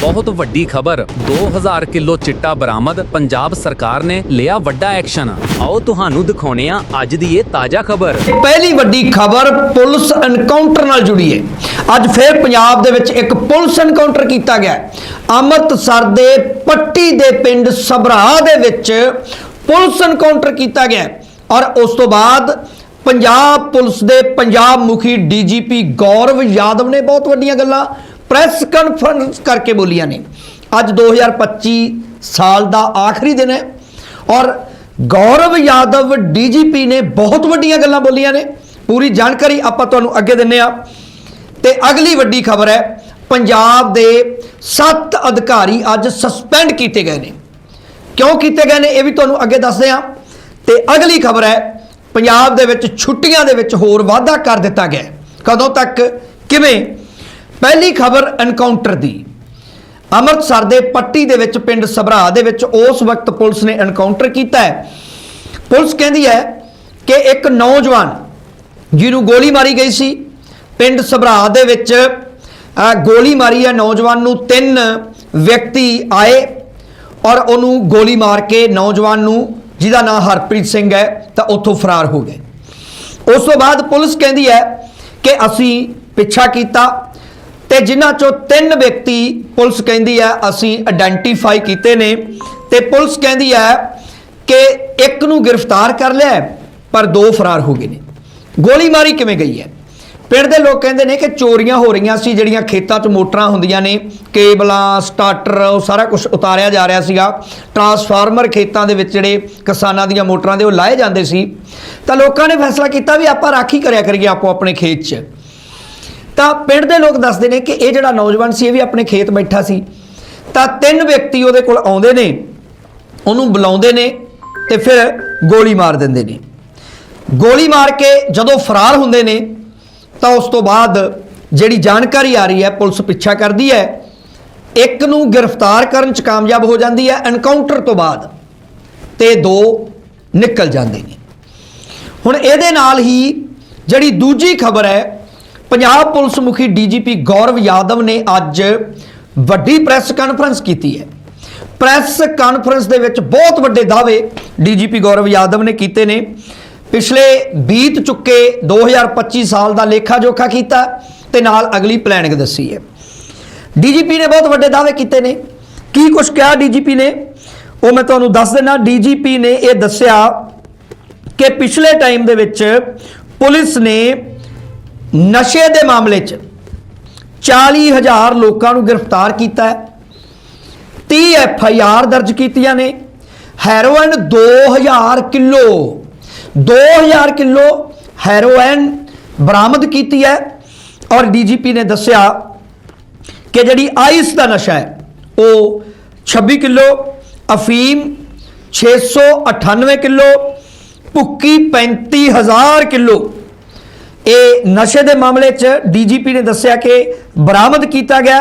ਬਹੁਤ ਵੱਡੀ ਖਬਰ। 2000 ਕਿਲੋ ਚਿੱਟਾ ਬਰਾਮਦ ਪੰਜਾਬ ਸਰਕਾਰ ਨੇ ਲਿਆ ਵੱਡਾ ਐਕਸ਼ਨ। ਆਓ ਤੁਹਾਨੂੰ ਦਿਖਾਉਣੇ ਆ ਅੱਜ ਦੀ ਇਹ ਤਾਜ਼ਾ ਖਬਰ। ਪਹਿਲੀ ਵੱਡੀ ਖਬਰ ਪੁਲਿਸ ਐਨਕਾਊਂਟਰ ਨਾਲ ਜੁੜੀ ਹੈ। ਅੱਜ ਫਿਰ ਪੰਜਾਬ ਦੇ ਵਿੱਚ ਇੱਕ ਪੁਲਿਸ ਐਨਕਾਊਂਟਰ ਕੀਤਾ ਗਿਆ ਅੰਮ੍ਰਿਤਸਰ ਦੇ ਪੱਟੀ ਦੇ ਪਿੰਡ ਸਭਰਾ ਦੇ ਵਿੱਚ ਪੁਲਿਸ ਐਨਕਾਊਂਟਰ ਕੀਤਾ ਗਿਆ ਔਰ ਉਸ ਤੋਂ ਬਾਅਦ ਪੰਜਾਬ ਪੁਲਿਸ ਦੇ ਪੰਜਾਬ ਮੁਖੀ ਡੀਜੀਪੀ ਗੌਰਵ ਯਾਦਵ ਨੇ ਬਹੁਤ ਵੱਡੀਆਂ ਗੱਲਾਂ ਪ੍ਰੈਸ ਕਾਨਫਰੰਸ ਕਰਕੇ ਬੋਲੀਆਂ ਨੇ। ਅੱਜ 2025 ਸਾਲ ਦਾ ਆਖਰੀ ਦਿਨ ਹੈ ਔਰ ਗੌਰਵ ਯਾਦਵ ਡੀਜੀਪੀ ਨੇ ਬਹੁਤ ਵੱਡੀਆਂ ਗੱਲਾਂ ਬੋਲੀਆਂ ਨੇ। ਪੂਰੀ ਜਾਣਕਾਰੀ ਆਪਾਂ ਤੁਹਾਨੂੰ ਅੱਗੇ ਦਿੰਨੇ ਆ ਤੇ ਅਗਲੀ ਵੱਡੀ ਖਬਰ ਹੈ, ਪੰਜਾਬ ਦੇ 7 ਅਧਿਕਾਰੀ ਅੱਜ ਸਸਪੈਂਡ ਕੀਤੇ ਗਏ ਨੇ। ਕਿਉਂ ਕੀਤੇ ਗਏ ਨੇ ਇਹ ਵੀ ਤੁਹਾਨੂੰ ਅੱਗੇ ਦੱਸਦੇ ਆ ਤੇ ਅਗਲੀ ਖਬਰ ਹੈ, ਪੰਜਾਬ ਦੇ ਵਿੱਚ ਛੁੱਟੀਆਂ ਦੇ ਵਿੱਚ ਹੋਰ ਵਾਧਾ ਕਰ ਦਿੱਤਾ ਗਿਆ ਕਦੋਂ ਤੱਕ? ਕਿਵੇਂ? ਪਹਿਲੀ ਖਬਰ ਐਨਕਾਊਂਟਰ ਦੀ। ਅੰਮ੍ਰਿਤਸਰ ਦੇ ਪੱਟੀ ਦੇ ਵਿੱਚ ਪਿੰਡ ਸਭਰਾ ਦੇ ਵਿੱਚ ਉਸ ਵਕਤ ਪੁਲਿਸ ਨੇ ਐਨਕਾਊਂਟਰ ਕੀਤਾ ਹੈ। ਪੁਲਿਸ ਕਹਿੰਦੀ ਹੈ ਕਿ ਇੱਕ ਨੌਜਵਾਨ ਜਿਹਨੂੰ ਗੋਲੀ ਮਾਰੀ ਗਈ ਸੀ, ਪਿੰਡ ਸਭਰਾ ਦੇ ਵਿੱਚ ਗੋਲੀ ਮਾਰੀ ਹੈ। ਨੌਜਵਾਨ ਨੂੰ ਤਿੰਨ ਵਿਅਕਤੀ ਆਏ ਔਰ ਉਹਨੂੰ ਗੋਲੀ ਮਾਰ ਕੇ ਨੌਜਵਾਨ ਨੂੰ, ਜਿਹਦਾ ਨਾਮ ਹਰਪ੍ਰੀਤ ਸਿੰਘ ਹੈ, ਤਾਂ ਉੱਥੋਂ ਫਰਾਰ ਹੋ ਗਏ। ਉਸ ਤੋਂ ਬਾਅਦ ਪੁਲਿਸ ਕਹਿੰਦੀ ਹੈ ਕਿ ਅਸੀਂ ਪਿੱਛਾ ਕੀਤਾ ਤੇ ਜਿਨ੍ਹਾਂ ਚੋਂ ਤਿੰਨ ਵਿਅਕਤੀ ਪੁਲਿਸ ਕਹਿੰਦੀ ਹੈ ਅਸੀਂ ਆਇਡੈਂਟੀਫਾਈ ਕੀਤੇ ਨੇ। ਤੇ ਪੁਲਿਸ ਕਹਿੰਦੀ ਹੈ ਕਿ ਇੱਕ ਨੂੰ ਗ੍ਰਿਫਤਾਰ ਕਰ ਲਿਆ, ਪਰ ਦੋ ਫਰਾਰ ਹੋ ਗਏ ਨੇ। ਗੋਲੀਮਾਰੀ ਕਿਵੇਂ ਗਈ ਹੈ? ਪਿੰਡ ਦੇ ਲੋਕ ਕਹਿੰਦੇ ਨੇ ਕਿ ਚੋਰੀਆਂ ਹੋ ਰਹੀਆਂ ਸੀ, ਜਿਹੜੀਆਂ ਖੇਤਾਂ 'ਚ ਮੋਟਰਾਂ ਹੁੰਦੀਆਂ ਨੇ, ਕੇਬਲਾਂ, ਸਟਾਰਟਰ, ਉਹ ਸਾਰਾ ਕੁਝ ਉਤਾਰਿਆ ਜਾ ਰਿਹਾ ਸੀਗਾ। ਟਰਾਂਸਫਾਰਮਰ ਖੇਤਾਂ ਦੇ ਵਿੱਚ ਜਿਹੜੇ ਕਿਸਾਨਾਂ ਦੀਆਂ ਮੋਟਰਾਂ ਦੇ ਉਹ ਲਾਏ ਜਾਂਦੇ ਸੀ। ਤਾਂ ਲੋਕਾਂ ਨੇ ਫੈਸਲਾ ਕੀਤਾ ਵੀ ਆਪਾਂ ਰਾਖੀ ਕਰਿਆ ਕਰੀਏ ਆਪੋ ਆਪਣੇ ਖੇਤ 'ਚ। ਤਾਂ ਪਿੰਡ ਦੇ ਲੋਕ ਦੱਸਦੇ ਨੇ ਕਿ ਇਹ ਜਿਹੜਾ ਨੌਜਵਾਨ ਸੀ, ਇਹ ਵੀ ਆਪਣੇ ਖੇਤ ਬੈਠਾ ਸੀ। ਤਾਂ ਤਿੰਨ ਵਿਅਕਤੀ ਉਹਦੇ ਕੋਲ ਆਉਂਦੇ ਨੇ, ਉਹਨੂੰ ਬੁਲਾਉਂਦੇ ਨੇ ਤੇ ਫਿਰ ਗੋਲੀ ਮਾਰ ਦਿੰਦੇ ਨੇ। ਗੋਲੀ ਮਾਰ ਕੇ ਜਦੋਂ ਫਰਾਰ ਹੁੰਦੇ ਨੇ, ਤਾਂ ਉਸ ਤੋਂ ਬਾਅਦ ਜਿਹੜੀ ਜਾਣਕਾਰੀ ਆ ਰਹੀ ਹੈ, ਪੁਲਿਸ ਪਿੱਛਾ ਕਰਦੀ ਹੈ। ਇੱਕ ਨੂੰ ਗ੍ਰਿਫਤਾਰ ਕਰਨ ਚ ਕਾਮਯਾਬ ਹੋ ਜਾਂਦੀ ਹੈ, ਐਨਕਾਊਂਟਰ ਤੋਂ ਬਾਅਦ ਤੇ ਦੋ ਨਿਕਲ ਜਾਂਦੇ ਨੇ। ਹੁਣ ਇਹਦੇ ਨਾਲ ਹੀ ਜਿਹੜੀ ਦੂਜੀ ਖਬਰ ਹੈ ਪੰਜਾਬ ਪੁਲਿਸ ਮੁਖੀ ਡੀਜੀਪੀ ਗੌਰਵ ਯਾਦਵ ਨੇ ਅੱਜ ਵੱਡੀ ਪ੍ਰੈਸ ਕਾਨਫਰੰਸ ਕੀਤੀ ਹੈ। ਪ੍ਰੈਸ ਕਾਨਫਰੰਸ ਦੇ ਵਿੱਚ ਬਹੁਤ ਵੱਡੇ ਦਾਅਵੇ ਡੀਜੀਪੀ ਗੌਰਵ ਯਾਦਵ ਨੇ ਕੀਤੇ ਨੇ। ਪਿਛਲੇ ਬੀਤ ਚੁੱਕੇ 2025 ਸਾਲ ਦਾ ਲੇਖਾ ਜੋਖਾ ਕੀਤਾ ਤੇ ਨਾਲ ਅਗਲੀ ਪਲੈਨਿੰਗ ਦੱਸੀ ਹੈ। ਡੀਜੀਪੀ ਨੇ ਬਹੁਤ ਵੱਡੇ ਦਾਅਵੇ ਕੀਤੇ ਨੇ। ਕੀ ਕੁਝ ਕਿਹਾ ਡੀਜੀਪੀ ਨੇ? ਉਹ ਮੈਂ ਤੁਹਾਨੂੰ ਦੱਸ ਦਿੰਦਾ, ਡੀਜੀਪੀ ਨੇ ਇਹ ਦੱਸਿਆ ਕਿ ਪਿਛਲੇ ਟਾਈਮ ਦੇ ਵਿੱਚ ਪੁਲਿਸ ਨੇ ਨਸ਼ੇ ਦੇ ਮਾਮਲੇ 'ਚ 40000 ਲੋਕਾਂ ਨੂੰ ਗ੍ਰਿਫਤਾਰ ਕੀਤਾ ਹੈ। 30 ਐਫ ਆਈ ਆਰ ਦਰਜ ਕੀਤੀਆਂ ਨੇ। ਹੈਰੋਇਨ 2000 ਕਿਲੋ 2000 ਕਿਲੋ ਹੈਰੋਇਨ ਬਰਾਮਦ ਕੀਤੀ ਹੈ। ਔਰ ਡੀਜੀਪੀ ਨੇ ਦੱਸਿਆ ਕਿ ਜਿਹੜੀ ਆਈਸ ਦਾ ਨਸ਼ਾ ਹੈ, ਉਹ 26 ਕਿਲੋ, ਅਫੀਮ 698 ਕਿਲੋ, ਭੁੱਕੀ 35000 ਕਿਲੋ ਇਹ ਨਸ਼ੇ ਦੇ ਮਾਮਲੇ 'ਚ ਡੀਜੀਪੀ ਨੇ ਦੱਸਿਆ ਕਿ ਬਰਾਮਦ ਕੀਤਾ ਗਿਆ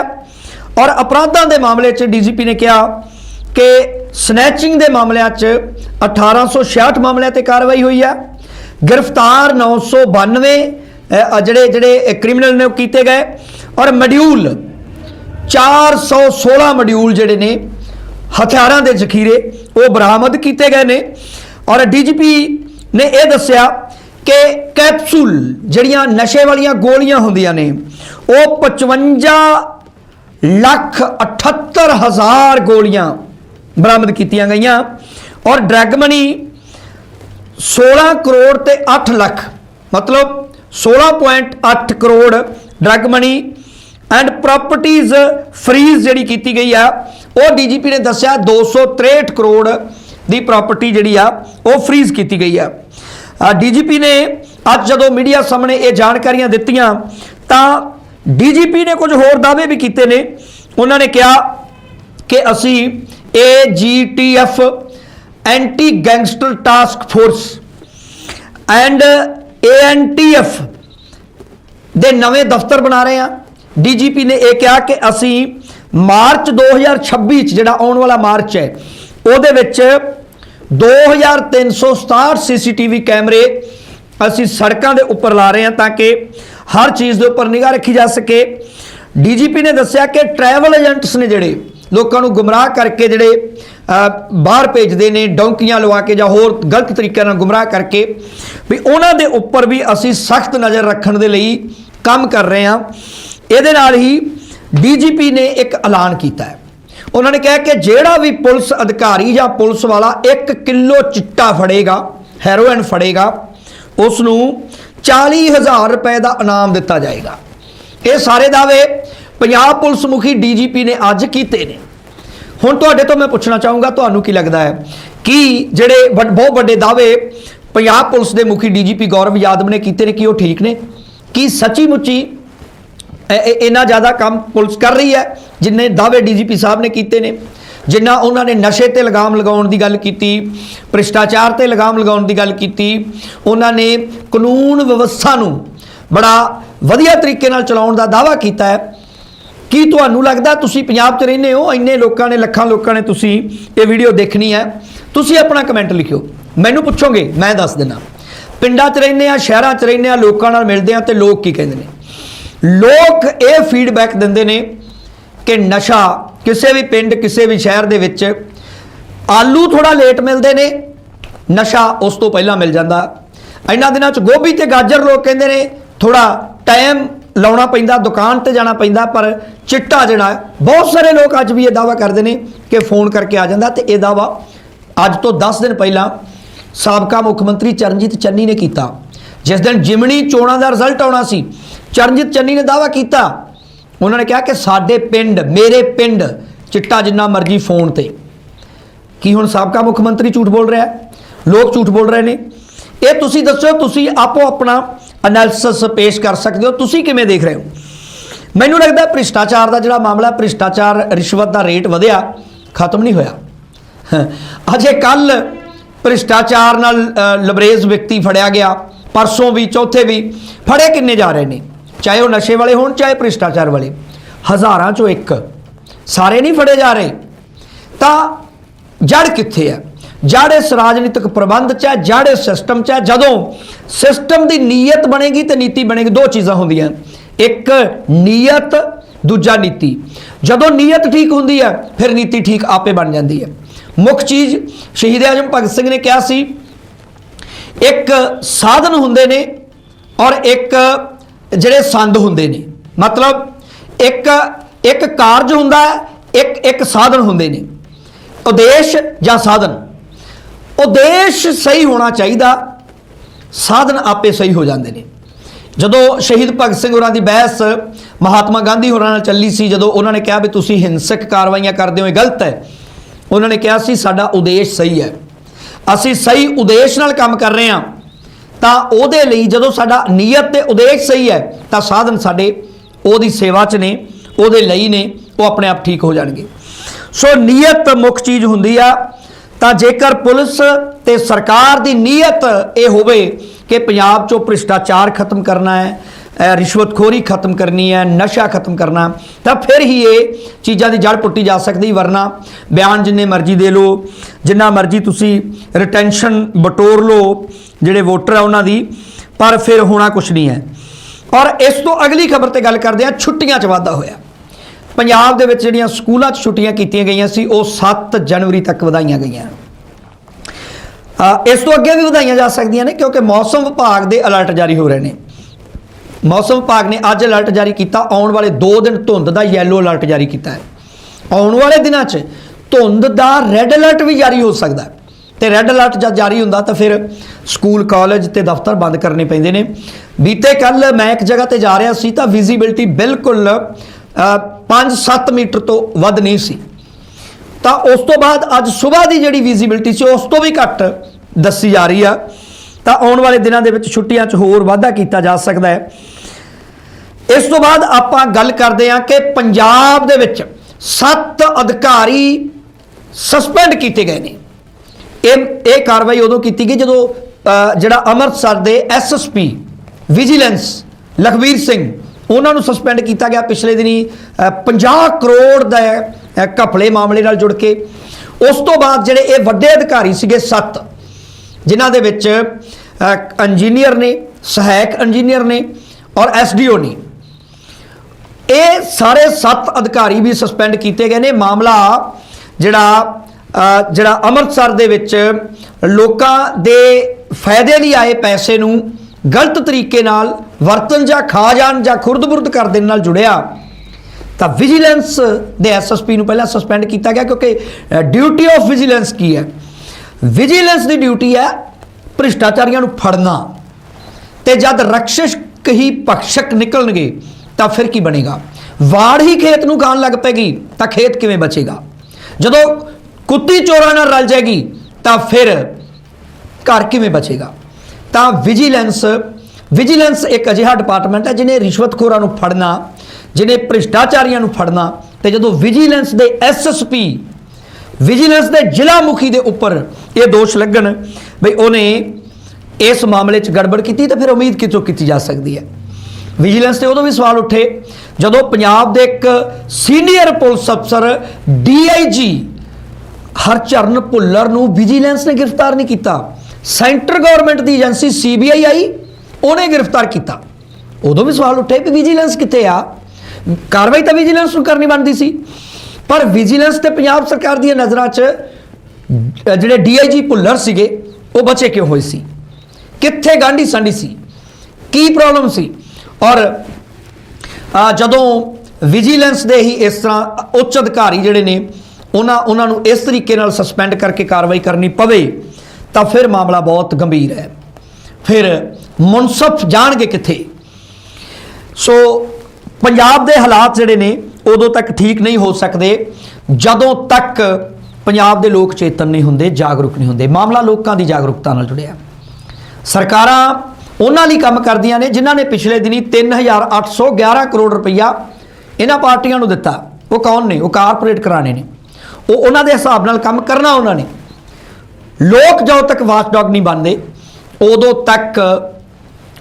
ਔਰ ਅਪਰਾਧਾਂ ਦੇ ਮਾਮਲੇ 'ਚ ਡੀਜੀਪੀ ਨੇ ਕਿਹਾ ਕਿ ਸਨੈਚਿੰਗ ਦੇ ਮਾਮਲਿਆਂ 'ਚ 1866 ਮਾਮਲਿਆਂ ਤੇ ਕਾਰਵਾਈ ਹੋਈ ਹੈ ਗ੍ਰਿਫਤਾਰ 992 ਅ, ਜਿਹੜੇ ਜਿਹੜੇ ਕ੍ਰਿਮੀਨਲ ਨੇ ਉਹ ਕੀਤੇ ਗਏ ਔਰ ਮੋਡਿਊਲ 416 ਮੋਡਿਊਲ ਜਿਹੜੇ ਨੇ ਹਥਿਆਰਾਂ ਦੇ ਜ਼ਖੀਰੇ ਉਹ ਬਰਾਮਦ ਕੀਤੇ ਗਏ ਨੇ। ਔਰ ਡੀਜੀਪੀ ਨੇ ਇਹ ਦੱਸਿਆ ਕਿ ਕੈਪਸੂਲ ਜਿਹੜੀਆਂ ਨਸ਼ੇ ਵਾਲੀਆਂ ਗੋਲੀਆਂ ਹੁੰਦੀਆਂ ਨੇ, ਉਹ 55 ਲੱਖ 78 ਹਜ਼ਾਰ ਗੋਲੀਆਂ ਬਰਾਮਦ ਕੀਤੀਆਂ ਗਈਆਂ ਔਰ ਡਰੱਗ ਮਨੀ 16 ਕਰੋੜ ਤੇ 8 ਲੱਖ, ਮਤਲਬ 16.8 ਕਰੋੜ ਡਰੱਗ ਮਨੀ ਐਂਡ ਪ੍ਰਾਪਰਟੀਆਂ ਫਰੀਜ਼ ਜਿਹੜੀ ਕੀਤੀ ਗਈ ਆ, ਉਹ ਡੀਜੀਪੀ ਨੇ ਦੱਸਿਆ 263 ਕਰੋੜ ਦੀ ਪ੍ਰਾਪਰਟੀ ਜਿਹੜੀ ਆ, ਉਹ ਫਰੀਜ਼ ਕੀਤੀ ਗਈ ਆ। ਡੀਜੀਪੀ ਨੇ ਅੱਜ ਜਦੋਂ ਮੀਡੀਆ ਸਾਹਮਣੇ ਇਹ ਜਾਣਕਾਰੀਆਂ ਦਿੱਤੀਆਂ, ਤਾਂ ਡੀਜੀਪੀ ਨੇ ਕੁਝ ਹੋਰ ਦਾਅਵੇ ਵੀ ਕੀਤੇ ਨੇ। ਉਹਨਾਂ ਨੇ ਕਿਹਾ ਕਿ ਅਸੀਂ AGTF anti gangster task force and ANTF ਦੇ ਨਵੇਂ ਦਫ਼ਤਰ ਬਣਾ ਰਹੇ ਹਾਂ। ਡੀਜੀਪੀ ਨੇ ਇਹ ਕਿਹਾ ਕਿ ਅਸੀਂ ਮਾਰਚ 2026 ਚ ਜਿਹੜਾ ਆਉਣ ਵਾਲਾ ਮਾਰਚ ਹੈ, ਉਹਦੇ ਵਿੱਚ 2367 ਸੀਸੀਟੀਵੀ ਕੈਮਰੇ ਅਸੀਂ ਸੜਕਾਂ ਦੇ ਉੱਪਰ ਲਾ ਰਹੇ ਹਾਂ ਤਾਂ ਕਿ ਹਰ ਚੀਜ਼ ਦੇ ਉੱਪਰ ਨਿਗਾਹ ਰੱਖੀ ਜਾ ਸਕੇ। ਡੀਜੀਪੀ ਨੇ ਦੱਸਿਆ ਕਿ ਟਰੈਵਲ ਏਜੰਟਸ ਨੇ ਜਿਹੜੇ ਲੋਕਾਂ ਨੂੰ ਗੁੰਮਰਾਹ ਕਰਕੇ ਜਿਹੜੇ ਬਾਹਰ ਭੇਜਦੇ ਨੇ, ਡੌਂਕੀਆਂ ਲਵਾ ਕੇ ਜਾਂ ਹੋਰ ਗਲਤ ਤਰੀਕੇ ਨਾਲ ਗੁੰਮਰਾਹ ਕਰਕੇ ਵੀ ਉਹਨਾਂ ਦੇ ਉੱਪਰ ਵੀ ਅਸੀਂ ਸਖਤ ਨਜ਼ਰ ਰੱਖਣ ਦੇ ਲਈ ਕੰਮ ਕਰ ਰਹੇ ਹਾਂ। ਇਹਦੇ ਨਾਲ ਹੀ ਡੀਜੀਪੀ ਨੇ ਇੱਕ ਐਲਾਨ ਕੀਤਾ ਹੈ। ਉਹਨਾਂ ਨੇ ਕਿਹਾ ਕਿ ਜਿਹੜਾ ਵੀ ਪੁਲਿਸ ਅਧਿਕਾਰੀ ਜਾਂ ਪੁਲਿਸ ਵਾਲਾ 1 ਕਿਲੋ ਚਿੱਟਾ ਫੜੇਗਾ, ਹੈਰੋਇਨ ਫੜੇਗਾ ਉਸ ਨੂੰ 40000 ਰੁਪਏ ਦਾ ਇਨਾਮ ਦਿੱਤਾ ਜਾਏਗਾ। ਇਹ ਸਾਰੇ ਦਾਅਵੇ ਪੰਜਾਬ ਪੁਲਿਸ ਮੁਖੀ ਡੀਜੀਪੀ ਨੇ ਅੱਜ ਕੀਤੇ ਨੇ। ਹੁਣ ਤੁਹਾਡੇ ਤੋਂ ਮੈਂ ਪੁੱਛਣਾ ਚਾਹੂੰਗਾ, ਤੁਹਾਨੂੰ ਕੀ ਲੱਗਦਾ ਹੈ ਕਿ ਜਿਹੜੇ ਵੱਡ- ਬਹੁਤ ਵੱਡੇ ਦਾਅਵੇ ਪੰਜਾਬ ਪੁਲਿਸ ਦੇ ਮੁਖੀ ਡੀਜੀਪੀ ਗੌਰਵ ਯਾਦਵ ਨੇ ਕੀਤੇ ਨੇ, ਕਿ ਉਹ ਠੀਕ ਨੇ? ਕੀ ਸੱਚੀ ਮੁੱਚੀ ਇੰਨਾ ਜ਼ਿਆਦਾ ਕੰਮ ਪੁਲਿਸ ਕਰ ਰਹੀ ਹੈ, ਜਿੰਨੇ ਦਾਅਵੇ ਡੀਜੀਪੀ ਸਾਹਿਬ ਨੇ ਕੀਤੇ ਨੇ, ਜਿੰਨਾ ਉਹਨਾਂ ਨੇ ਨਸ਼ੇ ਤੇ ਲਗਾਮ ਲਗਾਉਣ ਦੀ ਗੱਲ ਕੀਤੀ, ਭ੍ਰਿਸ਼ਟਾਚਾਰ ਤੇ ਲਗਾਮ ਲਗਾਉਣ ਦੀ ਗੱਲ ਕੀਤੀ, ਉਹਨਾਂ ਨੇ ਕਾਨੂੰਨ ਵਿਵਸਥਾ ਨੂੰ ਬੜਾ ਵਧੀਆ ਤਰੀਕੇ ਨਾਲ ਚਲਾਉਣ ਦਾ ਦਾਅਵਾ ਕੀਤਾ ਹੈ। ਕੀ ਤੁਹਾਨੂੰ ਲੱਗਦਾ ਤੁਸੀਂ ਪੰਜਾਬ 'ਚ ਰਹਿੰਦੇ ਹੋ? ਇੰਨੇ ਲੋਕਾਂ ਨੇ, ਲੱਖਾਂ ਲੋਕਾਂ ਨੇ ਤੁਸੀਂ ਇਹ ਵੀਡੀਓ ਦੇਖਣੀ ਹੈ। ਤੁਸੀਂ ਆਪਣਾ ਕਮੈਂਟ ਲਿਖਿਓ। ਮੈਨੂੰ ਪੁੱਛੋਗੇ, ਮੈਂ ਦੱਸ ਦਿੰਦਾ। ਪਿੰਡਾਂ 'ਚ ਰਹਿੰਦੇ ਆ ਸ਼ਹਿਰਾਂ 'ਚ ਰਹਿੰਦੇ ਆ ਲੋਕਾਂ ਨਾਲ ਮਿਲਦੇ ਆ ਤੇ ਲੋਕ ਕੀ ਕਹਿੰਦੇ ਨੇ? ਲੋਕ ਇਹ ਫੀਡਬੈਕ ਦਿੰਦੇ ਨੇ ਕਿ ਨਸ਼ਾ ਕਿਸੇ ਵੀ ਪਿੰਡ, ਕਿਸੇ ਵੀ ਸ਼ਹਿਰ ਦੇ ਵਿੱਚ ਆਲੂ ਥੋੜਾ ਲੇਟ ਮਿਲਦੇ ਨੇ, ਨਸ਼ਾ ਉਸ ਤੋਂ ਪਹਿਲਾਂ ਮਿਲ ਜਾਂਦਾ। ਇਹਨਾਂ ਦਿਨਾਂ 'ਚ ਗੋਭੀ ਤੇ ਗਾਜਰ ਲੋਕ ਕਹਿੰਦੇ ਨੇ ਥੋੜਾ ਟਾਈਮ ਲਾਉਣਾ ਪੈਂਦਾ, ਦੁਕਾਨ ਤੇ ਜਾਣਾ ਪੈਂਦਾ, ਪਰ ਚਿੱਟਾ ਜਿਹੜਾ, ਬਹੁਤ ਸਾਰੇ ਲੋਕ ਅੱਜ ਵੀ ਇਹ ਦਾਵਾ ਕਰਦੇ ਨੇ ਕਿ ਫੋਨ ਕਰਕੇ ਆ ਜਾਂਦਾ ਤੇ ਇਹ ਦਾਵਾ ਅੱਜ ਤੋਂ 10 ਦਿਨ ਪਹਿਲਾਂ ਸਾਬਕਾ ਮੁੱਖ ਮੰਤਰੀ ਚਰਨਜੀਤ ਚੰਨੀ ਨੇ ਕੀਤਾ। ਜਿਸ ਦਿਨ ਜਿਮਣੀ ਚੋਣਾਂ ਦਾ ਰਿਜ਼ਲਟ ਆਉਣਾ ਸੀ ਚਰਨਜੀਤ ਚੰਨੀ ਨੇ ਦਾਵਾ ਕੀਤਾ। ਉਹਨਾਂ ਨੇ ਕਿਹਾ ਕਿ ਸਾਡੇ ਪਿੰਡ, ਮੇਰੇ ਪਿੰਡ ਚਿੱਟਾ ਜਿੰਨਾ ਮਰਜ਼ੀ ਫੋਨ ਤੇ। ਕੀ ਹੁਣ ਸਾਬਕਾ ਮੁੱਖ ਮੰਤਰੀ ਝੂਠ ਬੋਲ ਰਿਹਾ ਹੈ? ਲੋਕ ਝੂਠ ਬੋਲ ਰਹੇ ਨੇ। ਇਹ ਤੁਸੀਂ ਦੱਸੋ, ਤੁਸੀਂ ਆਪੋ ਆਪਣਾ ਐਨਾਲਿਸਿਸ ਪੇਸ਼ ਕਰ ਸਕਦੇ ਹੋ। ਤੁਸੀਂ ਕਿਵੇਂ ਦੇਖ ਰਹੇ ਹੋ? ਮੈਨੂੰ ਲੱਗਦਾ ਭ੍ਰਿਸ਼ਟਾਚਾਰ ਦਾ ਜਿਹੜਾ ਮਾਮਲਾ, ਭ੍ਰਿਸ਼ਟਾਚਾਰ ਰਿਸ਼ਵਤ ਦਾ ਰੇਟ ਵਧਿਆ, ਖਤਮ ਨਹੀਂ ਹੋਇਆ। ਅਜੇ ਕੱਲ ਭ੍ਰਿਸ਼ਟਾਚਾਰ ਨਾਲ ਲਬਰੇਜ਼ ਵਿਅਕਤੀ ਫੜਿਆ ਗਿਆ। ਪਰਸੋਂ ਵੀ, ਚੌਥੇ ਵੀ ਫੜੇ ਕਿੰਨੇ ਜਾ ਰਹੇ ਨੇ? ਚਾਹੇ ਉਹ ਨਸ਼ੇ ਵਾਲੇ ਹੋਣ, ਚਾਹੇ ਭ੍ਰਿਸ਼ਟਾਚਾਰ ਵਾਲੇ। ਹਜ਼ਾਰਾਂ ਚੋਂ ਇੱਕ। ਸਾਰੇ ਨਹੀਂ ਫੜੇ ਜਾ ਰਹੇ। ਤਾਂ ਜੜ ਕਿੱਥੇ ਹੈ? ਜੜ ਇਸ ਰਾਜਨੀਤਿਕ ਪ੍ਰਬੰਧ ਚ ਹੈ, ਜੜ ਇਸ ਸਿਸਟਮ ਚ ਹੈ। ਜਦੋਂ ਸਿਸਟਮ ਦੀ ਨੀਅਤ ਬਣੇਗੀ ਤੇ ਨੀਤੀ ਬਣੇਗੀ, ਦੋ ਚੀਜ਼ਾਂ ਹੁੰਦੀਆਂ। ਇੱਕ ਨੀਅਤ, ਦੂਜਾ ਨੀਤੀ। ਜਦੋਂ ਨੀਅਤ ਠੀਕ ਹੁੰਦੀ ਹੈ, ਫਿਰ ਨੀਤੀ ਠੀਕ ਆਪੇ ਬਣ ਜਾਂਦੀ ਹੈ। ਮੁੱਖ ਚੀਜ਼ ਸ਼ਹੀਦ ਆਜਮ ਭਗਤ ਸਿੰਘ ਨੇ ਕਿਹਾ ਸੀ, ਇੱਕ ਸਾਧਨ ਹੁੰਦੇ ਨੇ ਔਰ ਇੱਕ ਜਿਹੜੇ ਸੰਦ ਹੁੰਦੇ ਨੇ। ਮਤਲਬ ਇੱਕ ਇੱਕ ਕਾਰਜ ਹੁੰਦਾ ਹੈ, ਇੱਕ ਇੱਕ ਸਾਧਨ ਹੁੰਦੇ ਨੇ। ਉਦੇਸ਼ ਜਾਂ ਸਾਧਨ। ਉਦੇਸ਼ ਸਹੀ ਹੋਣਾ ਚਾਹੀਦਾ, ਸਾਧਨ ਆਪੇ ਸਹੀ ਹੋ ਜਾਂਦੇ ਨੇ। ਜਦੋਂ ਸ਼ਹੀਦ ਭਗਤ ਸਿੰਘ ਹੋਰਾਂ ਦੀ ਬਹਿਸ ਮਹਾਤਮਾ ਗਾਂਧੀ ਹੋਰਾਂ ਨਾਲ ਚੱਲੀ ਸੀ, ਜਦੋਂ ਉਹਨਾਂ ਨੇ ਕਿਹਾ ਵੀ ਤੁਸੀਂ ਹਿੰਸਕ ਕਾਰਵਾਈਆਂ ਕਰਦੇ ਹੋ, ਇਹ ਗਲਤ ਹੈ। ਉਹਨਾਂ ਨੇ ਕਿਹਾ ਸੀ, ਸਾਡਾ ਉਦੇਸ਼ ਸਹੀ ਹੈ। ਅਸੀਂ ਸਹੀ ਉਦੇਸ਼ ਨਾਲ ਕੰਮ ਕਰ ਰਹੇ ਹਾਂ। ਤਾਂ ਉਹਦੇ ਲਈ ਜਦੋਂ ਸਾਡਾ ਨੀਅਤ ਤੇ ਉਦੇਸ਼ ਸਹੀ ਹੈ, ਤਾਂ ਸਾਧਨ ਸਾਡੇ ਉਹਦੀ ਸੇਵਾ 'ਚ ਨੇ, ਉਹਦੇ ਲਈ ਨੇ, ਉਹ ਆਪਣੇ ਆਪ ਠੀਕ ਹੋ ਜਾਣਗੇ। ਸੋ ਨੀਅਤ ਮੁੱਖ ਚੀਜ਼ ਹੁੰਦੀ ਆ, ਤਾਂ ਜੇਕਰ ਪੁਲਿਸ ਤੇ ਸਰਕਾਰ ਦੀ ਨੀਅਤ ਇਹ ਹੋਵੇ ਕਿ ਪੰਜਾਬ 'ਚੋਂ ਭ੍ਰਿਸ਼ਟਾਚਾਰ ਖਤਮ ਕਰਨਾ ਹੈ ਰਿਸ਼ਵਤਖੋਰੀ ਖਤਮ ਕਰਨੀ ਹੈ ਨਸ਼ਾ ਖਤਮ ਕਰਨਾ, ਤਾਂ ਫਿਰ ਹੀ ਇਹ ਚੀਜ਼ਾਂ ਦੀ ਜੜ ਪੁੱਟੀ ਜਾ ਸਕਦੀ, ਵਰਨਾ ਬਿਆਨ ਜਿੰਨੇ ਮਰਜ਼ੀ ਦੇ ਲਓ, ਜਿੰਨਾ ਮਰਜ਼ੀ ਤੁਸੀਂ ਰਿਟੈਂਸ਼ਨ ਬਟੋਰ ਲਓ, ਜਿਹੜੇ ਵੋਟਰ ਆ ਉਹਨਾਂ ਦੀ, ਪਰ ਫਿਰ ਹੋਣਾ ਕੁਝ ਨਹੀਂ ਹੈ। ਔਰ ਇਸ ਤੋਂ ਅਗਲੀ ਖਬਰ ਤੇ ਗੱਲ ਕਰਦੇ ਹਾਂ, ਛੁੱਟੀਆਂ 'ਚ ਵਾਧਾ ਹੋਇਆ। ਪੰਜਾਬ ਦੇ ਵਿੱਚ ਜਿਹੜੀਆਂ ਸਕੂਲਾਂ 'ਚ ਛੁੱਟੀਆਂ ਕੀਤੀਆਂ ਗਈਆਂ ਸੀ, ਉਹ 7 ਜਨਵਰੀ ਤੱਕ ਵਧਾਈਆਂ ਗਈਆਂ। ਇਸ ਤੋਂ ਅੱਗੇ ਵੀ ਵਧਾਈਆਂ ਜਾ ਸਕਦੀਆਂ ਨੇ, ਕਿਉਂਕਿ ਮੌਸਮ ਵਿਭਾਗ ਦੇ ਅਲਰਟ ਜਾਰੀ ਹੋ ਰਹੇ ਨੇ। ਮੌਸਮ ਵਿਭਾਗ ਨੇ ਅੱਜ ਅਲਰਟ ਜਾਰੀ ਕੀਤਾ। ਆਉਣ ਵਾਲੇ 2 ਦਿਨ ਧੁੰਦ ਦਾ ਯੈਲੋ ਅਲਰਟ ਜਾਰੀ ਕੀਤਾ ਹੈ। ਆਉਣ ਵਾਲੇ ਦਿਨਾਂ 'ਚ ਧੁੰਦ ਦਾ ਰੈੱਡ ਅਲਰਟ ਵੀ ਜਾਰੀ ਹੋ ਸਕਦਾ ਹੈ। ਤੇ ਰੈੱਡ ਅਲਰਟ ਜਦ ਜਾਰੀ ਹੁੰਦਾ ਤਾਂ ਫਿਰ ਸਕੂਲ ਕਾਲਜ ਤੇ ਦਫ਼ਤਰ ਬੰਦ ਕਰਨੇ ਪੈਂਦੇ ਨੇ। ਬੀਤੇ ਕੱਲ ਮੈਂ ਇੱਕ ਜਗ੍ਹਾ ਤੇ ਜਾ ਰਿਹਾ ਸੀ ਤਾਂ ਵਿਜ਼ਿਬਿਲਟੀ ਬਿਲਕੁਲ 5-7 ਮੀਟਰ ਤੋਂ ਵੱਧ ਨਹੀਂ ਸੀ। ਤਾਂ ਉਸ ਤੋਂ ਬਾਅਦ ਅੱਜ ਸਵੇਰ ਦੀ ਜਿਹੜੀ ਵਿਜ਼ਿਬਿਲਟੀ ਸੀ ਉਸ ਤੋਂ ਵੀ ਘੱਟ ਦੱਸੀ ਜਾ ਰਹੀ ਆ। ਤਾਂ ਆਉਣ ਵਾਲੇ ਦਿਨਾਂ ਦੇ ਵਿੱਚ ਛੁੱਟੀਆਂ 'ਚ ਹੋਰ ਵਾਧਾ ਕੀਤਾ ਜਾ ਸਕਦਾ ਹੈ। ਇਸ ਤੋਂ ਬਾਅਦ ਆਪਾਂ ਗੱਲ ਕਰਦੇ ਹਾਂ ਕਿ ਪੰਜਾਬ ਦੇ ਵਿੱਚ ਸੱਤ ਅਧਿਕਾਰੀ ਸਸਪੈਂਡ ਕੀਤੇ ਗਏ ਨੇ। ਇਹ ਇਹ ਕਾਰਵਾਈ ਉਦੋਂ ਕੀਤੀ ਗਈ ਜਦੋਂ ਜਿਹੜਾ ਅੰਮ੍ਰਿਤਸਰ ਦੇ ਐਸਐਸਪੀ ਵਿਜੀਲੈਂਸ ਲਖਵੀਰ ਸਿੰਘ ਉਹਨਾਂ ਨੂੰ ਸਸਪੈਂਡ ਕੀਤਾ ਗਿਆ ਪਿਛਲੇ ਦਿਨੀ ਅ, 50 ਕਰੋੜ ਦਾ ਘਪਲੇ ਮਾਮਲੇ ਨਾਲ ਜੁੜ ਕੇ। ਉਸ ਤੋਂ ਬਾਅਦ ਜਿਹੜੇ ਇਹ ਵੱਡੇ ਅਧਿਕਾਰੀ ਸੀਗੇ ਸੱਤ ਜਿਨ੍ਹਾਂ ਦੇ ਵਿੱਚ ਇੰਜੀਨੀਅਰ ਨੇ ਸਹਾਇਕ ਇੰਜੀਨੀਅਰ ਨੇ ਔਰ ਐਸਡੀਓ ਨੇ। ਇਹ ਸਾਰੇ 7 ਅਧਿਕਾਰੀ ਵੀ ਸਸਪੈਂਡ ਕੀਤੇ ਗਏ ਨੇ। ਮਾਮਲਾ ਜਿਹੜਾ ਜਿਹੜਾ ਅੰਮ੍ਰਿਤਸਰ ਦੇ ਵਿੱਚ ਲੋਕਾਂ ਦੇ ਫਾਇਦੇ ਲਈ ਆਏ ਪੈਸੇ ਨੂੰ ਗਲਤ ਤਰੀਕੇ ਨਾਲ ਵਰਤਨ ਜਾਂ ਖਾ ਜਾਣ ਜਾਂ ਖੁਰਦ-ਬੁਰਦ ਕਰ ਦੇਣ ਨਾਲ ਜੁੜਿਆ, ਤਾਂ ਵਿਜੀਲੈਂਸ ਦੇ ਐਸਐਸਪੀ ਨੂੰ ਪਹਿਲਾਂ ਸਸਪੈਂਡ ਕੀਤਾ ਗਿਆ ਕਿਉਂਕਿ ਡਿਊਟੀ ਆਫ ਵਿਜੀਲੈਂਸ ਕੀ ਹੈ? ਵਿਜੀਲੈਂਸ ਦੀ ਡਿਊਟੀ ਹੈ ਭ੍ਰਿਸ਼ਟਾਚਾਰੀਆਂ ਨੂੰ ਫੜਨਾ। ਤੇ ਜਦ ਰਕਸ਼ਕ ਹੀ ਭਖਸ਼ਕ ਨਿਕਲਣਗੇ ਤਾਂ ਫਿਰ ਕੀ ਬਣੇਗਾ? ਵਾੜ ਹੀ ਖੇਤ ਨੂੰ ਖਾਣ ਲੱਗ ਪੈਗੀ ਤਾਂ ਖੇਤ ਕਿਵੇਂ ਬਚੇਗਾ? ਜਦੋਂ ਕੁੱਤੀ ਚੋਰਾਂ ਨਾਲ ਰਲ ਜਾਏਗੀ, ਤਾਂ ਫਿਰ ਘਰ ਕਿਵੇਂ ਬਚੇਗਾ? ਤਾਂ ਵਿਜੀਲੈਂਸ ਵਿਜੀਲੈਂਸ ਇੱਕ ਅਜਿਹਾ ਡਿਪਾਰਟਮੈਂਟ ਹੈ ਜਿਹਨੇ ਰਿਸ਼ਵਤਖੋਰਾਂ ਨੂੰ ਫੜਨਾ, ਜਿਹਨੇ ਭ੍ਰਿਸ਼ਟਾਚਾਰੀਆਂ ਨੂੰ ਫੜਨਾ, ਤੇ ਜਦੋਂ ਵਿਜੀਲੈਂਸ ਦੇ ਐਸਐਸਪੀ ਵਿਜੀਲੈਂਸ ਦੇ ਜ਼ਿਲ੍ਹਾ ਮੁਖੀ ਦੇ ਉੱਪਰ ਇਹ ਦੋਸ਼ ਲੱਗਣ, ਬਈ ਉਹਨੇ ਇਸ ਮਾਮਲੇ 'ਚ ਗੜਬੜ ਕੀਤੀ, ਤਾਂ ਫਿਰ ਉਮੀਦ ਕਿਤੋਂ ਕੀਤੀ ਜਾ ਸਕਦੀ ਹੈ? ਵਿਜੀਲੈਂਸ ਤੇ ਉਦੋਂ ਵੀ ਸਵਾਲ ਉੱਠੇ ਜਦੋਂ ਪੰਜਾਬ ਦੇ ਇੱਕ ਸੀਨੀਅਰ ਪੁਲਿਸ ਅਫਸਰ ਡੀਆਈਜੀ ਹਰਚਰਨ ਭੁੱਲਰ ਨੂੰ ਵਿਜੀਲੈਂਸ ਨੇ ਗ੍ਰਿਫਤਾਰ ਨਹੀਂ ਕੀਤਾ। ਸੈਂਟਰ ਗਵਰਨਮੈਂਟ ਦੀ ਏਜੰਸੀ ਸੀਬੀਆਈ ਆਈ ਉਹਨੇ ਗ੍ਰਿਫਤਾਰ ਕੀਤਾ। ਉਦੋਂ ਵੀ ਸਵਾਲ ਉੱਠੇ ਕਿ ਵਿਜੀਲੈਂਸ ਕਿੱਥੇ ਆ? ਕਾਰਵਾਈ ਤਾਂ ਵਿਜੀਲੈਂਸ ਨੂੰ ਕਰਨੀ ਬਣਦੀ ਸੀ। ਪਰ ਵਿਜੀਲੈਂਸ ਤੇ ਪੰਜਾਬ ਸਰਕਾਰ ਦੀਆਂ ਨਜ਼ਰਾਂ 'ਚ ਅ, ਜਿਹੜੇ ਡੀਆਈਜੀ ਭੁੱਲਰ ਸੀਗੇ ਉਹ ਬਚੇ ਕਿਉਂ ਹੋਏ ਸੀ? ਕਿੱਥੇ ਗਾਂਢੀ ਸੰਡੀ ਸੀ? ਕੀ ਪ੍ਰੋਬਲਮ ਸੀ? ਔਰ ਜਦੋਂ ਵਿਜੀਲੈਂਸ ਦੇ ਹੀ ਇਸ ਤਰ੍ਹਾਂ ਉੱਚ ਅਧਿਕਾਰੀ ਜਿਹੜੇ ਨੇ, ਉਹਨਾਂ ਉਹਨਾਂ ਨੂੰ ਇਸ ਤਰੀਕੇ ਨਾਲ ਸਸਪੈਂਡ ਕਰਕੇ ਕਾਰਵਾਈ ਕਰਨੀ ਪਵੇ, ਤਾਂ ਫਿਰ ਮਾਮਲਾ ਬਹੁਤ ਗੰਭੀਰ ਹੈ। ਫਿਰ ਮੁਨਸਫ ਜਾਣਗੇ ਕਿੱਥੇ? ਸੋ, ਪੰਜਾਬ ਦੇ ਹਾਲਾਤ ਜਿਹੜੇ ਨੇ, ਉਦੋਂ ਤੱਕ ਠੀਕ ਨਹੀਂ ਹੋ ਸਕਦੇ। ਜਦੋਂ ਤੱਕ ਪੰਜਾਬ ਦੇ ਲੋਕ ਚੇਤਨ ਨਹੀਂ ਹੁੰਦੇ, ਜਾਗਰੂਕ ਨਹੀਂ ਹੁੰਦੇ, ਮਾਮਲਾ ਲੋਕਾਂ ਦੀ ਜਾਗਰੂਕਤਾ ਨਾਲ ਜੁੜਿਆ। ਸਰਕਾਰਾਂ ਉਹਨਾਂ ਲਈ ਕੰਮ ਕਰਦੀਆਂ ਨੇ, ਜਿਨ੍ਹਾਂ ਨੇ ਪਿਛਲੇ ਦਿਨੀ 3811 ਕਰੋੜ ਰੁਪਈਆ ਇਹਨਾਂ ਪਾਰਟੀਆਂ ਨੂੰ ਦਿੱਤਾ। ਉਹ ਕੌਣ ਨੇ? ਉਹ ਕਾਰਪੋਰੇਟ ਘਰਾਣੇ ਨੇ। ਉਹ ਉਹਨਾਂ ਦੇ ਹਿਸਾਬ ਨਾਲ ਕੰਮ ਕਰਨਾ ਉਹਨਾਂ ਨੇ। ਲੋਕ ਜਦੋਂ ਤੱਕ ਵਾਚਡੌਗ ਨਹੀਂ ਬਣਦੇ, ਉਦੋਂ ਤੱਕ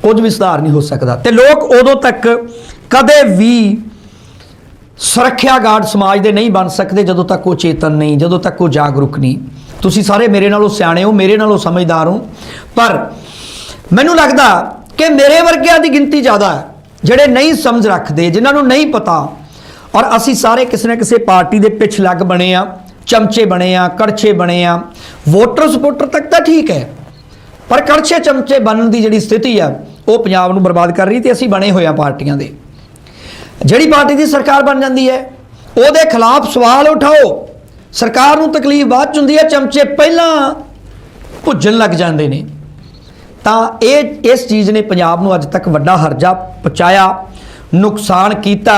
ਕੁਝ ਵੀ ਸੁਧਾਰ ਨਹੀਂ ਹੋ ਸਕਦਾ। ਤੇ ਲੋਕ ਉਦੋਂ ਤੱਕ ਕਦੇ ਵੀ ਸੁਰੱਖਿਆ ਗਾਰਡ ਸਮਾਜ ਦੇ ਨਹੀਂ ਬਣ ਸਕਦੇ, ਜਦੋਂ ਤੱਕ ਉਹ ਚੇਤਨ ਨਹੀਂ, ਜਦੋਂ ਤੱਕ ਉਹ ਜਾਗਰੂਕ ਨਹੀਂ। ਤੁਸੀਂ ਸਾਰੇ ਮੇਰੇ ਨਾਲੋਂ ਸਿਆਣੇ ਹੋ, ਮੇਰੇ ਨਾਲੋਂ ਸਮਝਦਾਰ ਹੋ, ਪਰ ਮੈਨੂੰ ਲੱਗਦਾ ਕਿ ਮੇਰੇ ਵਰਗਿਆਂ ਦੀ ਗਿਣਤੀ ਜ਼ਿਆਦਾ ਹੈ, ਜਿਹੜੇ ਨਹੀਂ ਸਮਝ ਰੱਖਦੇ, ਜਿਨ੍ਹਾਂ ਨੂੰ ਨਹੀਂ ਪਤਾ। ਔਰ ਅਸੀਂ ਸਾਰੇ ਕਿਸੇ ਨਾ ਕਿਸੇ ਪਾਰਟੀ ਦੇ ਪਿੱਛ ਲੱਗ ਬਣੇ ਆ ਚਮਚੇ ਬਣੇ ਆ ਕੜਛੇ ਬਣੇ ਆ ਵੋਟਰ ਸਪੋਰਟਰ ਤੱਕ ਤਾਂ ਠੀਕ ਹੈ, ਪਰ ਕੜਛੇ ਚਮਚੇ ਬਣਨ ਦੀ ਜਿਹੜੀ ਸਥਿਤੀ ਆ, ਉਹ ਪੰਜਾਬ ਨੂੰ ਬਰਬਾਦ ਕਰ ਰਹੀ ਤੇ ਅਸੀਂ ਬਣੇ ਹੋਏ ਆ ਪਾਰਟੀਆਂ ਦੇ। ਜਿਹੜੀ ਪਾਰਟੀ ਦੀ ਸਰਕਾਰ ਬਣ ਜਾਂਦੀ ਹੈ, ਉਹਦੇ ਖਿਲਾਫ ਸਵਾਲ ਉਠਾਓ। ਸਰਕਾਰ ਨੂੰ ਤਕਲੀਫ ਬਾਅਦ ਚ ਹੁੰਦੀ ਹੈ, ਚਮਚੇ ਪਹਿਲਾਂ ਭੁੱਜਣ ਲੱਗ ਜਾਂਦੇ ਨੇ। ਤਾਂ ਇਹ, ਇਸ ਚੀਜ਼ ਨੇ ਪੰਜਾਬ ਨੂੰ ਅੱਜ ਤੱਕ ਵੱਡਾ ਹਰਜਾ ਪਹੁੰਚਾਇਆ, ਨੁਕਸਾਨ ਕੀਤਾ।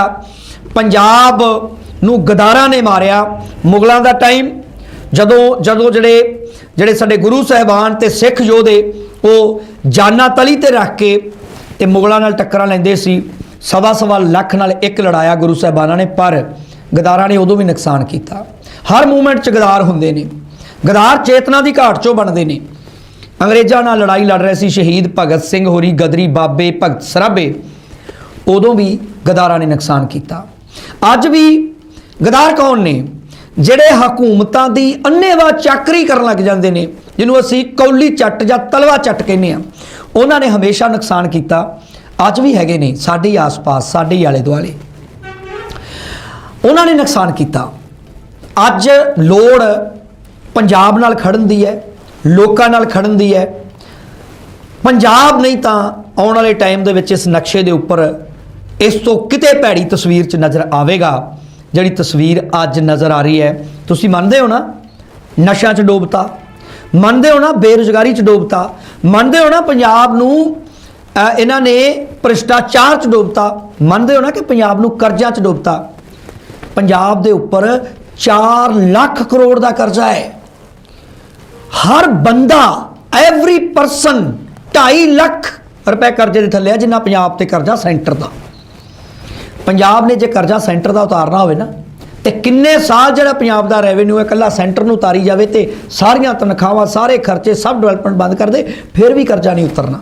ਪੰਜਾਬ ਨੂੰ ਗਦਾਰਾਂ ਨੇ ਮਾਰਿਆ ਮੁਗਲਾਂ ਦਾ ਟਾਈਮ। ਜਦੋਂ ਜਦੋਂ ਜਿਹੜੇ ਜਿਹੜੇ ਸਾਡੇ ਗੁਰੂ ਸਾਹਿਬਾਨ ਤੇ ਸਿੱਖ ਯੋਧੇ, ਉਹ ਜਾਨਾਂ ਤਲੀ ਤੇ ਰੱਖ ਕੇ ਤੇ ਮੁਗਲਾਂ ਨਾਲ ਟੱਕਰਾਂ ਲੈਂਦੇ ਸੀ, ਸਵਾ ਸਵਾ ਲੱਖ ਨਾਲ ਇੱਕ ਲੜਾਇਆ ਗੁਰੂ ਸਾਹਿਬਾਨਾਂ ਨੇ, ਪਰ ਗਦਾਰਾਂ ਨੇ ਉਦੋਂ ਵੀ ਨੁਕਸਾਨ ਕੀਤਾ। ਹਰ ਮੂਵਮੈਂਟ 'ਚ ਗਦਾਰ ਹੁੰਦੇ ਨੇ। ਗਦਾਰ ਚੇਤਨਾ ਦੀ ਘਾਟ 'ਚੋਂ ਬਣਦੇ ਨੇ। ਅੰਗਰੇਜ਼ਾਂ ਨਾਲ ਲੜਾਈ ਲੜ ਰਹੇ ਸੀ ਸ਼ਹੀਦ ਭਗਤ ਸਿੰਘ ਹੋਰੀ, ਗਦਰੀ ਬਾਬੇ ਭਗਤ ਸਰਾਭੇ। ਉਦੋਂ ਵੀ ਗਦਾਰਾਂ ਨੇ ਨੁਕਸਾਨ ਕੀਤਾ। ਅੱਜ ਵੀ ਗਦਾਰ ਕੌਣ ਨੇ? ਜਿਹੜੇ ਹਕੂਮਤਾਂ ਦੀ ਅੰਨੇਵਾਹ ਚਾਕਰੀ ਕਰਨ ਲੱਗ ਜਾਂਦੇ ਨੇ, ਜਿਹਨੂੰ ਅਸੀਂ ਕੌਲੀ ਚੱਟ ਜਾਂ ਤਲਵਾ ਚੱਟ ਕਹਿੰਦੇ ਆ ਉਹਨਾਂ ਨੇ ਹਮੇਸ਼ਾ ਨੁਕਸਾਨ ਕੀਤਾ। ਅੱਜ ਵੀ ਹੈਗੇ ਨੇ ਸਾਡੇ ਹੀ ਆਸ-ਪਾਸ, ਸਾਡੇ ਹੀ ਆਲੇ ਦੁਆਲੇ ਉਹਨਾਂ ਨੇ ਨੁਕਸਾਨ ਕੀਤਾ। ਅੱਜ ਲੋੜ ਪੰਜਾਬ ਨਾਲ ਖੜਨ ਦੀ ਹੈ। ਲੋਕਾਂ ਨਾਲ ਖੜਨ ਦੀ ਹੈ। ਪੰਜਾਬ ਨਹੀਂ ਤਾਂ ਆਉਣ ਵਾਲੇ ਟਾਈਮ ਦੇ ਵਿੱਚ ਇਸ ਨਕਸ਼ੇ ਦੇ ਉੱਪਰ ਇਸ ਤੋਂ ਕਿਤੇ ਭੈੜੀ ਤਸਵੀਰ 'ਚ ਨਜ਼ਰ ਆਵੇਗਾ। ਜਿਹੜੀ ਤਸਵੀਰ ਅੱਜ ਨਜ਼ਰ ਆ ਰਹੀ ਹੈ। ਤੁਸੀਂ ਮੰਨਦੇ ਹੋ ਨਾ? ਨਸ਼ਿਆਂ 'ਚ ਡੋਬਤਾ। ਮੰਨਦੇ ਹੋ ਨਾ? ਬੇਰੁਜ਼ਗਾਰੀ 'ਚ ਡੋਬਤਾ। ਮੰਨਦੇ ਹੋ ਨਾ? ਪੰਜਾਬ ਨੂੰ ਇਹਨਾਂ ਨੇ ਭ੍ਰਿਸ਼ਟਾਚਾਰ 'ਚ ਡੋਬਤਾ। ਮੰਨਦੇ ਹੋ ਨਾ ਕਿ ਪੰਜਾਬ ਨੂੰ ਕਰਜ਼ਿਆਂ 'ਚ ਡੋਬਤਾ? ਪੰਜਾਬ ਦੇ ਉੱਪਰ 4 ਲੱਖ ਕਰੋੜ ਦਾ ਕਰਜ਼ਾ ਹੈ। ਹਰ ਬੰਦਾ ਐਵਰੀ ਪਰਸਨ 2.5 ਲੱਖ ਰੁਪਏ ਕਰਜ਼ੇ ਦੇ ਥੱਲੇ ਆ, ਜਿੰਨਾ ਪੰਜਾਬ ਤੇ ਕਰਜ਼ਾ ਸੈਂਟਰ ਦਾ। ਪੰਜਾਬ ਨੇ ਜੇ ਕਰਜ਼ਾ ਸੈਂਟਰ ਦਾ ਉਤਾਰਨਾ ਹੋਵੇ ਨਾ, ਤੇ ਕਿੰਨੇ ਸਾਲ ਜਿਹੜਾ ਪੰਜਾਬ ਦਾ ਰੈਵਨਿਊ ਹੈ, ਇਕੱਲਾ ਸੈਂਟਰ ਨੂੰ ਉਤਾਰੀ ਜਾਵੇ ਤੇ ਸਾਰੀਆਂ ਤਨਖਾਹਾਂ, ਸਾਰੇ ਖਰਚੇ ਸਭ ਡਿਵੈਲਪਮੈਂਟ ਬੰਦ ਕਰ ਦੇ, ਫਿਰ ਵੀ ਕਰਜ਼ਾ ਨਹੀਂ ਉਤਰਨਾ।